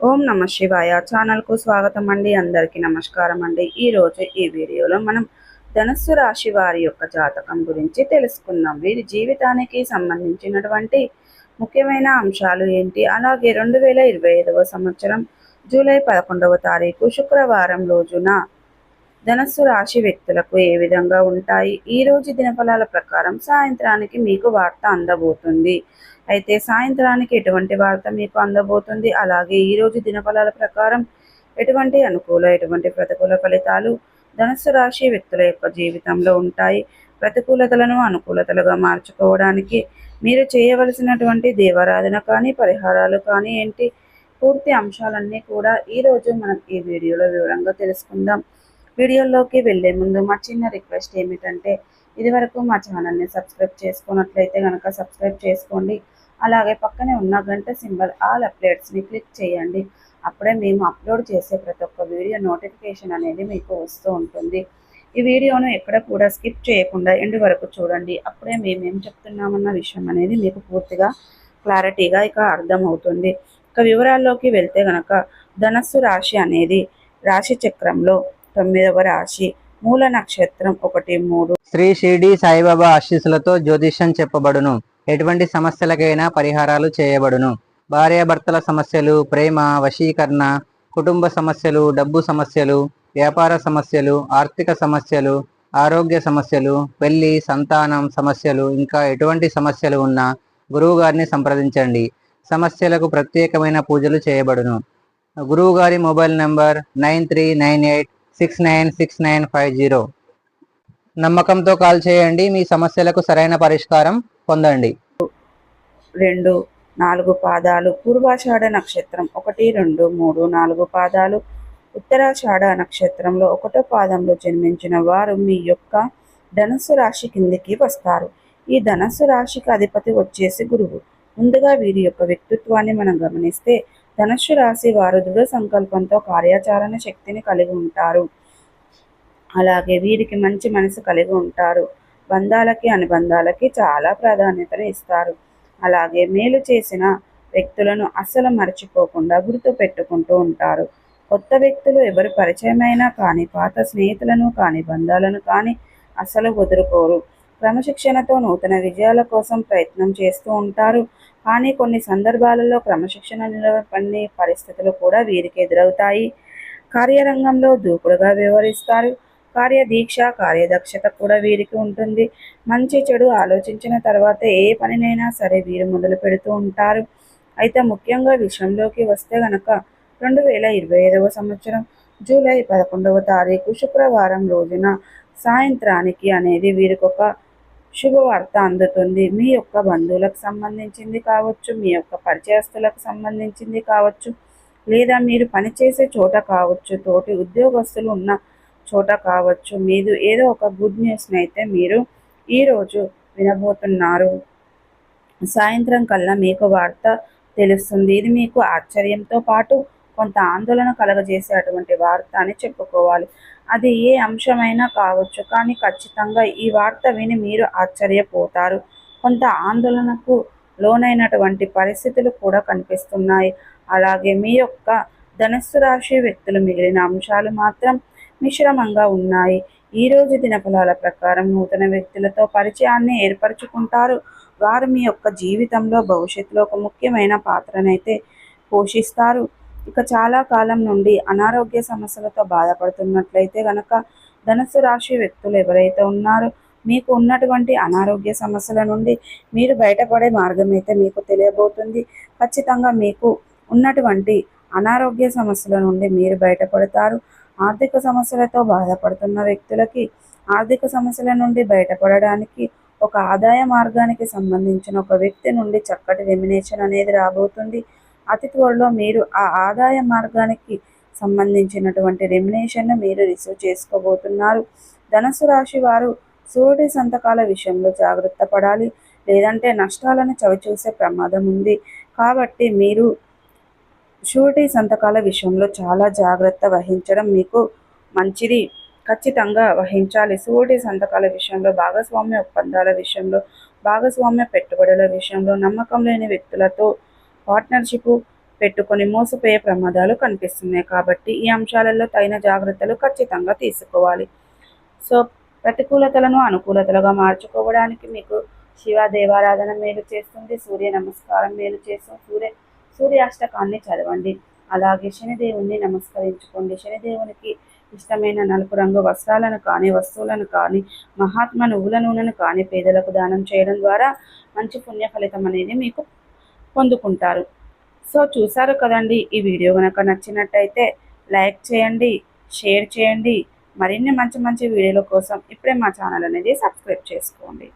ఓం నమ శివాయ ఛానల్కు స్వాగతం అండి. అందరికీ నమస్కారం అండి. ఈరోజు ఈ వీడియోలో మనం ధనస్సు రాశి వారి యొక్క జాతకం గురించి తెలుసుకుందాం. వీరి జీవితానికి సంబంధించినటువంటి ముఖ్యమైన అంశాలు ఏంటి? అలాగే రెండు వేల ఇరవై ఐదవ సంవత్సరం జూలై పదకొండవ తారీఖు శుక్రవారం రోజున ధనస్సు రాశి వ్యక్తులకు ఏ విధంగా ఉంటాయి? ఈ రోజు దినఫలాల ప్రకారం సాయంత్రానికి మీకు వార్త అందబోతుంది. అయితే సాయంత్రానికి ఎటువంటి వార్త మీకు అందబోతుంది? అలాగే ఈ రోజు దినఫలాల ప్రకారం ఎటువంటి అనుకూల ఎటువంటి ప్రతికూల ఫలితాలు ధనస్సు రాశి వ్యక్తుల యొక్క జీవితంలో ఉంటాయి? ప్రతికూలతలను అనుకూలతలుగా మార్చుకోవడానికి మీరు చేయవలసినటువంటి దేవారాధన కానీ పరిహారాలు కానీ ఏంటి? పూర్తి అంశాలన్నీ కూడా ఈరోజు మనం ఈ వీడియోలో వివరంగా తెలుసుకుందాం. వీడియోలోకి వెళ్ళే ముందు మా చిన్న రిక్వెస్ట్ ఏమిటంటే ఇదివరకు మా ఛానల్ని సబ్స్క్రైబ్ చేసుకున్నట్లయితే కనుక సబ్స్క్రైబ్ చేసుకోండి. అలాగే పక్కనే ఉన్న గంట సింబల్ ఆల్ అప్డేట్స్ని క్లిక్ చేయండి. అప్పుడే మేము అప్లోడ్ చేసే ప్రతి ఒక్క వీడియో నోటిఫికేషన్ అనేది మీకు వస్తూ ఉంటుంది. ఈ వీడియోను ఎక్కడ కూడా స్కిప్ చేయకుండా ఎండు వరకు చూడండి. అప్పుడే మేము ఏం చెప్తున్నామన్న విషయం అనేది మీకు పూర్తిగా క్లారిటీగా ఇక అర్థమవుతుంది. ఇక వివరాల్లోకి వెళ్తే గనక ధనస్సు రాశి అనేది రాశి చక్రంలో తొమ్మిదవ రాశి మూల నక్షత్రం ఒకటి మూడు. శ్రీ షిర్డి సాయిబాబా ఆశీస్సులతో జ్యోతిష్యం చెప్పబడును. ఎటువంటి సమస్యలకైనా పరిహారాలు చేయబడును. భార్యాభర్తల సమస్యలు ప్రేమ వశీకరణ కుటుంబ సమస్యలు డబ్బు సమస్యలు వ్యాపార సమస్యలు ఆర్థిక సమస్యలు ఆరోగ్య సమస్యలు పెళ్ళి సంతానం సమస్యలు ఇంకా ఎటువంటి సమస్యలు ఉన్నా గురువుగారిని సంప్రదించండి. సమస్యలకు ప్రత్యేకమైన పూజలు చేయబడును. గురువుగారి mobile number nine three nine eight six nine six nine five zero నమ్మకంతో కాల్ చేయండి మీ సమస్యలకు సరైన పరిష్కారం పొందండి. రెండు నాలుగు పాదాలు పూర్వాషాఢ నక్షత్రం ఒకటి రెండు మూడు నాలుగు పాదాలు ఉత్తరాషాఢ నక్షత్రంలో ఒకటో పాదంలో జన్మించిన వారు మీ యొక్క ధనస్సు రాశి కిందికి వస్తారు. ఈ ధనస్సు రాశికి అధిపతి వచ్చేసి గురువు. ముందుగా వీరి యొక్క వ్యక్తిత్వాన్ని మనం గమనిస్తే ధనుస్సు రాశి వారు దృఢ సంకల్పంతో కార్యాచరణ శక్తిని కలిగి ఉంటారు. అలాగే వీరికి మంచి మనసు కలిగి ఉంటారు. బంధాలకి అనుబంధాలకి చాలా ప్రాధాన్యతను ఇస్తారు. అలాగే మేలు చేసిన వ్యక్తులను అస్సలు మర్చిపోకుండా గుర్తు పెట్టుకుంటూ ఉంటారు. కొత్త వ్యక్తులు ఎవరు పరిచయమైనా కానీ పాత స్నేహితులను కానీ బంధాలను కానీ అస్సలు వదులుకోరు. క్రమశిక్షణతో నూతన విజయాల కోసం ప్రయత్నం చేస్తూ ఉంటారు. కానీ కొన్ని సందర్భాలలో క్రమశిక్షణ నిలబడి పరిస్థితులు కూడా వీరికి ఎదురవుతాయి. కార్యరంగంలో దూకుడుగా వ్యవహరిస్తారు. కార్యదీక్ష కార్యదక్షత కూడా వీరికి ఉంటుంది. మంచి చెడు ఆలోచించిన తర్వాత ఏ పనినైనా సరే వీరు మొదలు పెడుతూ ఉంటారు. అయితే ముఖ్యంగా విషయంలోకి వస్తే గనక రెండు వేల ఇరవై ఐదవ సంవత్సరం జూలై పదకొండవ తారీఖు శుక్రవారం రోజున సాయంత్రానికి అనేది వీరికొక ఒక శుభవార్త అందుతుంది. మీ యొక్క బంధువులకు సంబంధించింది కావచ్చు మీ యొక్క పరిచయస్తులకు సంబంధించింది కావచ్చు లేదా మీరు పనిచేసే చోట కావచ్చు తోటి ఉద్యోగస్తులు ఉన్న చోట కావచ్చు మీరు ఏదో ఒక గుడ్ న్యూస్ని అయితే మీరు ఈరోజు వినబోతున్నారు. సాయంత్రం కల్లా మీకు వార్త తెలుస్తుంది. ఇది మీకు ఆశ్చర్యంతో పాటు కొంత ఆందోళన కలగజేసే అటువంటి వార్త అని చెప్పుకోవాలి. అది ఏ అంశమైనా కావచ్చు కానీ ఖచ్చితంగా ఈ వార్త విని మీరు ఆశ్చర్యపోతారు. కొంత ఆందోళనకు లోనైనటువంటి పరిస్థితులు కూడా కనిపిస్తున్నాయి. అలాగే మీ యొక్క ధనస్సు రాశి వ్యక్తులు మిగిలిన అంశాలు మాత్రం మిశ్రమంగా ఉన్నాయి. ఈ రోజు దినఫలాల ప్రకారం నూతన వ్యక్తులతో పరిచయాన్ని ఏర్పరచుకుంటారు. వారు మీ యొక్క జీవితంలో భవిష్యత్తులో ఒక ముఖ్యమైన పాత్రనైతే పోషిస్తారు. ఇక చాలా కాలం నుండి అనారోగ్య సమస్యలతో బాధపడుతున్నట్లయితే గనక ధనుసు రాశి వ్యక్తులు ఎవరైతే ఉన్నారో మీకు ఉన్నటువంటి అనారోగ్య సమస్యల నుండి మీరు బయటపడే మార్గం అయితే మీకు తెలియబోతుంది. ఖచ్చితంగా మీకు ఉన్నటువంటి అనారోగ్య సమస్యల నుండి మీరు బయటపడతారు. ఆర్థిక సమస్యలతో బాధపడుతున్న వ్యక్తులకి ఆర్థిక సమస్యల నుండి బయటపడడానికి ఒక ఆదాయ మార్గానికి సంబంధించిన ఒక వ్యక్తి నుండి చక్కటి రెమినేషన్ అనేది రాబోతుంది. అతి త్వరలో మీరు ఆ ఆదాయ మార్గానికి సంబంధించినటువంటి రెమినేషన్ను మీరు రిసీవ్ చేసుకోబోతున్నారు. ధనుసు రాశి వారు సూర్యుడి సంతకాల విషయంలో జాగ్రత్త పడాలి. లేదంటే నష్టాలను చవిచూసే ప్రమాదం ఉంది. కాబట్టి మీరు షూరిటీ సంతకాల విషయంలో చాలా జాగ్రత్త వహించడం మీకు మంచిది. ఖచ్చితంగా వహించాలి. షూరిటీ సంతకాల విషయంలో భాగస్వామ్య ఒప్పందాల విషయంలో భాగస్వామ్య పెట్టుబడుల విషయంలో నమ్మకం లేని వ్యక్తులతో పార్ట్నర్షిప్ పెట్టుకొని మోసపోయే ప్రమాదాలు కనిపిస్తున్నాయి కాబట్టి ఈ అంశాలలో తగిన జాగ్రత్తలు ఖచ్చితంగా తీసుకోవాలి. సో ప్రతికూలతలను అనుకూలతలుగా మార్చుకోవడానికి మీకు శివ దేవారాధన మేలు చేస్తుంది సూర్య నమస్కారం మేలు చేస్తుంది సూర్య సూర్యాష్టకాన్ని చదవండి. అలాగే శనిదేవుణ్ణి నమస్కరించుకోండి. శనిదేవునికి ఇష్టమైన నలుపు రంగు వస్త్రాలను కానీ వస్తువులను కానీ మహాత్మ నువ్వుల నూనెను కానీ పేదలకు దానం చేయడం ద్వారా మంచి పుణ్య ఫలితం అనేది మీకు పొందుకుంటారు. సో చూసారు కదండి ఈ వీడియో కనుక నచ్చినట్టయితే లైక్ చేయండి షేర్ చేయండి. మరిన్ని మంచి మంచి వీడియోల కోసం ఇప్పుడే మా ఛానల్ అనేది సబ్స్క్రైబ్ చేసుకోండి.